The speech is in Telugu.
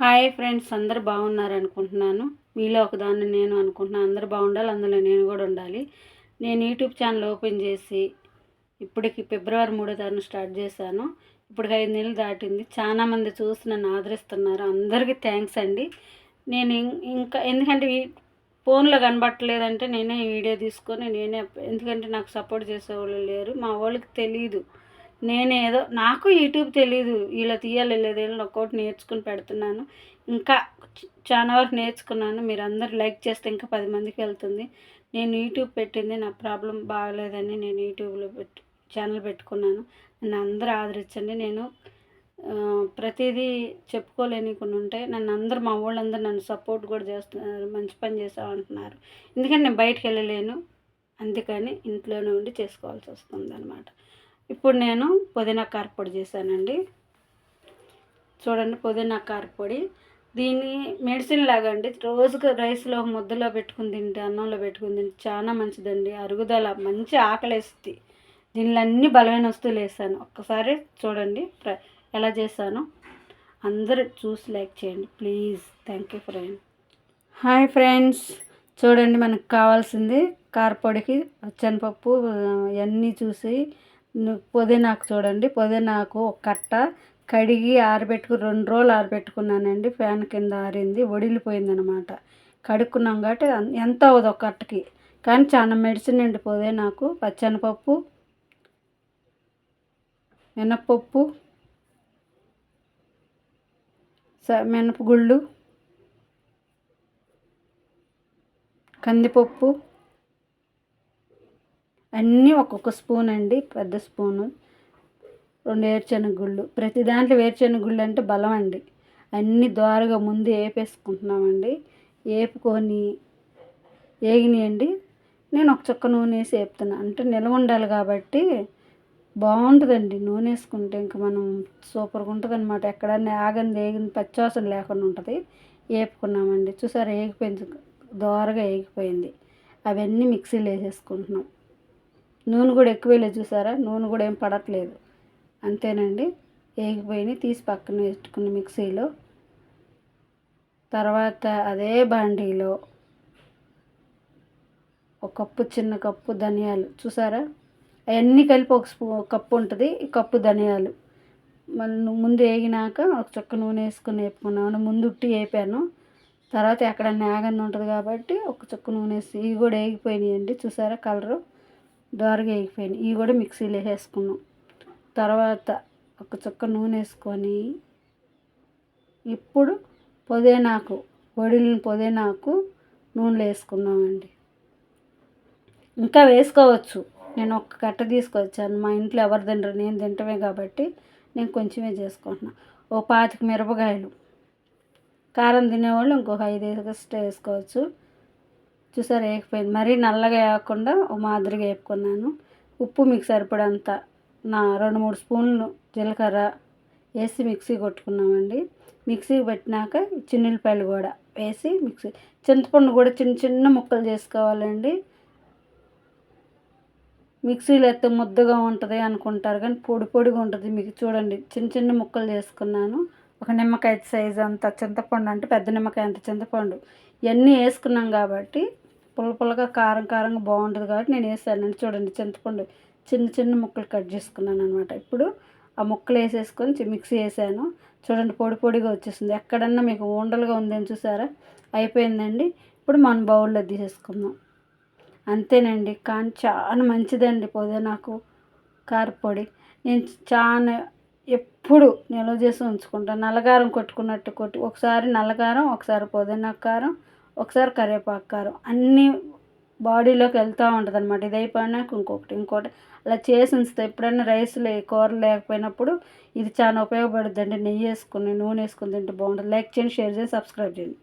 హాయ్ ఫ్రెండ్స్ అందరు బాగున్నారు అనుకుంటున్నాను మీలో ఒకదాన్ని నేను అనుకుంటున్నాను. అందరు బాగుండాలి అందులో నేను కూడా ఉండాలి. నేను యూట్యూబ్ ఛానల్ ఓపెన్ చేసి ఇప్పటికి ఫిబ్రవరి మూడో తారీఖు స్టార్ట్ చేశాను. ఇప్పటికి ఐదు నెలలు దాటింది. చాలామంది చూసి నన్ను ఆదరిస్తున్నారు. అందరికీ థ్యాంక్స్ అండి. నేను ఇం- ఇంకా ఎందుకంటే ఈ ఫోన్లో కనబట్టలేదంటే నేనే వీడియో తీసుకొని నేనే ఎందుకంటే నాకు సపోర్ట్ చేసేవాళ్ళు లేరు. మా వాళ్ళకి తెలియదు నేనేదో నాకు యూట్యూబ్ తెలియదు ఇలా తీయాలి లేదు ఒక్కోటి నేర్చుకుని పెడుతున్నాను. ఇంకా చాలా వరకు నేర్చుకున్నాను. మీరు అందరు లైక్ చేస్తే ఇంకా పది మందికి వెళ్తుంది. నేను యూట్యూబ్ పెట్టింది నా ప్రాబ్లం బాగలేదని నేను యూట్యూబ్లో పెట్టు ఛానల్ పెట్టుకున్నాను. నన్ను అందరూ ఆదరించండి. నేను ప్రతిదీ చెప్పుకోలేని కొన్ని ఉంటాయి. నన్ను అందరు మా వాళ్ళందరూ నన్ను సపోర్ట్ కూడా చేస్తున్నారు మంచి పని చేసావు అంటున్నారు ఎందుకంటే నేను బయటకు వెళ్ళలేను. అందుకని ఇంట్లోనే ఉండి చేసుకోవాల్సి వస్తుంది అనమాట ఇప్పుడు నేను పుదీనా కారపొడి చేశానండి. చూడండి పుదీనా కారపొడి దీన్ని మెడిసిన్ లాగా అండి. రోజుకు రైస్లో ముద్దలో పెట్టుకుని తింటే అన్నంలో పెట్టుకుని తింటే చాలా మంచిదండి. అరుగుదల మంచి ఆకలేస్తుంది దీనిలో అన్ని బలమైన వస్తువులు వేసాను. ఒక్కసారి చూడండి ఎలా చేశానో. అందరూ చూసి లైక్ చేయండి. Please. Thank you friend. Hi friends. చూడండి మనకు కావాల్సింది కారపొడికి పచ్చనిపప్పు ఇవన్నీ చూసి పుదీనాకు చూడండి. పుదీనాకు ఒక కట్ట కడిగి ఆరబెట్టుకు రెండు రోజులు ఆరబెట్టుకున్నానండి. ఫ్యాన్ కింద ఆరింది. ఒడిలిపోయిందనమాట. కడుక్కున్నాం కాబట్టి ఎంత అవ్వదు ఒక కట్టకి? కానీ చాలా మెడిసిన్ అండి పుదీనాకు. పచ్చనిపప్పు మినప్పప్పు స మినపగుళ్ళు కందిపప్పు అన్నీ ఒక్కొక్క స్పూన్ అండి పెద్ద స్పూను. రెండు వేరుశనగ గుళ్ళు ప్రతి దాంట్లో వేరుశనగ గుళ్ళు అంటే బలం అండి. అన్నీ దోరగా ముందు వేపేసుకుంటున్నామండి వేపుకొని వేగినాయండి నేను ఒక చుక్క నూనె వేసి వేపుతున్నా అంటే నిల్వ ఉండాలి కాబట్టి బాగుంటుందండి నూనె వేసుకుంటే. ఇంక మనం సూపర్గా ఉంటుంది అనమాట ఎక్కడన్నా ఆగంది వేగింది పచ్చివాసన లేకుండా ఉంటుంది. వేపుకున్నామండి చూసారా వేగిపోయింది దోరగా వేగిపోయింది అవన్నీ మిక్సీలో వేసేసుకుంటున్నాం. నూనె కూడా ఎక్కువ వేయలేదు చూసారా? నూనె కూడా ఏం పడట్లేదు. అంతేనండి. వేగిపోయినాయి. తీసి పక్కన పెట్టుకుని మిక్సీలో. తర్వాత అదే బాండీలో ఒక కప్పు చిన్న కప్పు ధనియాలు. చూసారా? అవన్నీ కలిపి ఒక స్పూ కప్పు ఉంటుంది. ఈ కప్పు ధనియాలు. మళ్ళీ ముందు వేగినాక ఒక చుక్క నూనె వేసుకుని వేపుకున్నాను ముందు ఉట్టి వేపాను. తర్వాత ఎక్కడ ఆగంది ఉంటుంది కాబట్టి ఒక చుక్క నూనె వేసి ఇవి కూడా వేగిపోయినాయండి. చూసారా? కలరు. దోరగా వేగిపోయినాయి ఇవి కూడా మిక్సీలో వేసుకున్నాం. తర్వాత ఒక చుక్క నూనె వేసుకొని ఇప్పుడు పుదీనాకు వడిలిన పుదీనాకు నూనెలో వేసుకున్నామండి ఇంకా వేసుకోవచ్చు. నేను ఒక కట్ట తీసుకొచ్చాను. మా ఇంట్లో ఎవరు తినరు నేను తింటమే కాబట్టి నేను కొంచెమే చేసుకుంటున్నా. ఓ పాతిక మిరపకాయలు. కారం తినేవాళ్ళు ఇంకొక ఐదు ఎక్స్ట్రా వేసుకోవచ్చు. చూసారు వేగిపోయింది మరీ నల్లగా వేయకుండా ఓ మాదిరిగా వేపుకున్నాను ఉప్పు మీకు సరిపడంత నా రెండు మూడు స్పూన్లు జీలకర్ర వేసి మిక్సీ కొట్టుకున్నామండి. మిక్సీ పెట్టినాక చిన్నులపాయలు కూడా వేసి మిక్సీ చింతపండు కూడా చిన్న చిన్న ముక్కలు చేసుకోవాలండి. మిక్సీలో అయితే ముద్దగా ఉంటుంది అనుకుంటారు కానీ పొడి పొడిగా ఉంటుంది. మీకు చూడండి చిన్న చిన్న ముక్కలు చేసుకున్నాను. ఒక నిమ్మకాయ సైజ్ అంత చింతపండు అంటే పెద్ద నిమ్మకాయ అంత చింతపండు. ఇవన్నీ వేసుకున్నాం కాబట్టి పుల్ల పుల్లగా కారం కారంగా బాగుంటుంది కాబట్టి నేను వేసానండి చూడండి చింతపండు చిన్న చిన్న ముక్కలు కట్ చేసుకున్నాను అనమాట ఇప్పుడు ఆ ముక్కలు వేసేసుకొని మిక్సీ వేసాను. చూడండి పొడి పొడిగా వచ్చేసింది. ఎక్కడన్నా మీకు ఉండలుగా ఉందని చూసారా? అయిపోయిందండి. ఇప్పుడు మన బౌల్లో తీసేసుకుందాం. అంతేనండి. కానీ చాలా మంచిదండి పుదీనాకు కారపొడి. నేను చాలా ఎప్పుడు నిల్వ చేసి ఉంచుకుంటాను. నల్లగారం కొట్టుకున్నట్టు కొట్టి ఒకసారి నల్లగారం ఒకసారి పుదీనా కారం ఒకసారి కరివేపాకు కారం అన్నీ బాడీలోకి వెళ్తూ ఉంటుంది అనమాట ఇది అయిపోయినాక ఇంకొకటి ఇంకోటి అలా చేసి ఉంచితే. ఎప్పుడైనా రైస్ లే కూర లేకపోయినప్పుడు ఇది చాలా ఉపయోగపడుతుందండి నెయ్యి వేసుకుని నూనె వేసుకుని తింటే బాగుంటుంది. లైక్ చేయండి షేర్ చేయండి సబ్స్క్రైబ్ చేయండి.